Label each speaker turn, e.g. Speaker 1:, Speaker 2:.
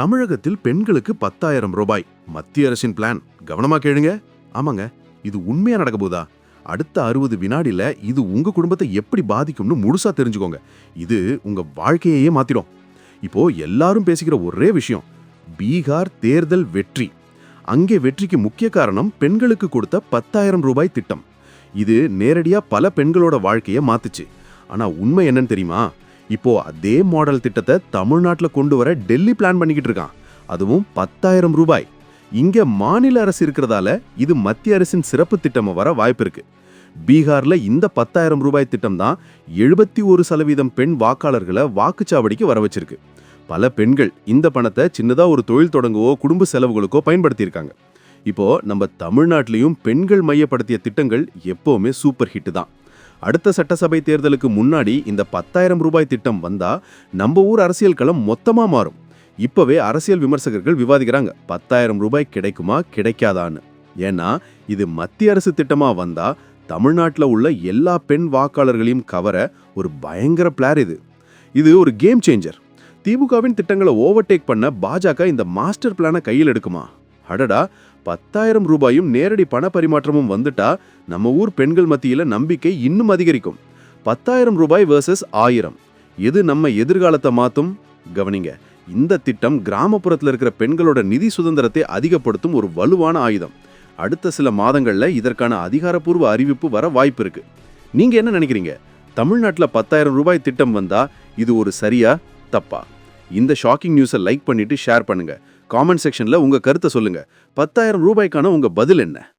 Speaker 1: தமிழகத்தில் பெண்களுக்கு பத்தாயிரம் ரூபாய். மத்திய அரசின் பிளான் கவனமா கேளுங்க. ஆமாங்க இது உண்மையா நடக்க போதா? அடுத்த அறுபது வினாடியில் இது உங்க குடும்பத்தை எப்படி பாதிக்கும்னு முழுசா தெரிஞ்சுக்கோங்க. இது உங்க வாழ்க்கையையே மாற்றிடும் இப்போ எல்லாரும் பேசிக்கிற ஒரே விஷயம் பீகார் தேர்தல் வெற்றி. அங்கே வெற்றிக்கு முக்கிய காரணம் பெண்களுக்கு கொடுத்த பத்தாயிரம் ரூபாய் திட்டம். இது நேரடியாக பல பெண்களோட வாழ்க்கையை மாத்துச்சு. ஆனா உண்மை என்னன்னு தெரியுமா? இப்போ அதே மாடல் திட்டத்தை தமிழ்நாட்டில் கொண்டு வர டெல்லி பிளான் பண்ணிக்கிட்டு இருக்கான். அதுவும் பத்தாயிரம் ரூபாய். இங்க மாநில அரசு இருக்கிறதால இது மத்திய அரசின் சிறப்பு திட்டமா வர வாய்ப்பு இருக்கு. பீகார்ல இந்த பத்தாயிரம் ரூபாய் திட்டம் தான் எழுபத்தி ஒரு சதவீதம் பெண் வாக்காளர்களை வாக்குச்சாவடிக்கு வர வச்சிருக்கு. பல பெண்கள் இந்த பணத்தை சின்னதா ஒரு தொழில் தொடங்கவோ குடும்ப செலவுகளுக்கோ பயன்படுத்தியிருக்காங்க. இப்போ நம்ம தமிழ்நாட்டிலையும் பெண்கள் மையப்படுத்திய திட்டங்கள் எப்பவுமே சூப்பர் ஹிட் தான். அடுத்த சட்டசபை தேர்தலுக்கு முன்னாடி இந்த பத்தாயிரம் ரூபாய் திட்டம் வந்தா நம்ம ஊர் அரசியல் களம் மொத்தமா மாறும். இப்பவே அரசியல் விமர்சகர்கள் விவாதிக்கிறாங்க பத்தாயிரம் ரூபாய் கிடைக்குமா கிடைக்காதான்னு. ஏன்னா இது மத்திய அரசு திட்டமா வந்தா தமிழ்நாட்டில் உள்ள எல்லா பெண் வாக்காளர்களையும் கவர ஒரு பயங்கர பிளார் இது. இது ஒரு கேம் சேஞ்சர் திமுகவின் திட்டங்களை ஓவர்டேக் பண்ண பாஜக இந்த மாஸ்டர் பிளானை கையில் எடுக்குமா? அடடா பத்தாயிரம் ரூபாயும் நேரடி பண பரிமாற்றமும் வந்துட்டா நம்ம ஊர் பெண்கள் மத்தியில நம்பிக்கை இன்னும் அதிகரிக்கும். பத்தாயிரம் ரூபாய் வேர்சஸ் ஆயிரம். எது நம்ம எதிர்காலத்தை மாத்தும்? கவனிங்க இந்த திட்டம் கிராமப்புறத்தில் இருக்கிற பெண்களோட நிதி சுதந்திரத்தை அதிகப்படுத்தும் ஒரு வலுவான ஆயுதம். அடுத்த சில மாதங்கள்ல இதற்கான அதிகாரப்பூர்வ அறிவிப்பு வர வாய்ப்பு இருக்கு. நீங்க என்ன நினைக்கிறீங்க? தமிழ்நாட்டில் பத்தாயிரம் ரூபாய் திட்டம் வந்தா இது ஒரு சரியா? தப்பா? இந்த ஷாக்கிங் நியூஸை லைக் பண்ணிட்டு ஷேர் பண்ணுங்க. காமெண்ட் செக்ஷன்ல உங்க கருத்தை சொல்லுங்க. பத்தாயிரம் ரூபாய்க்கான உங்க பதில் என்ன?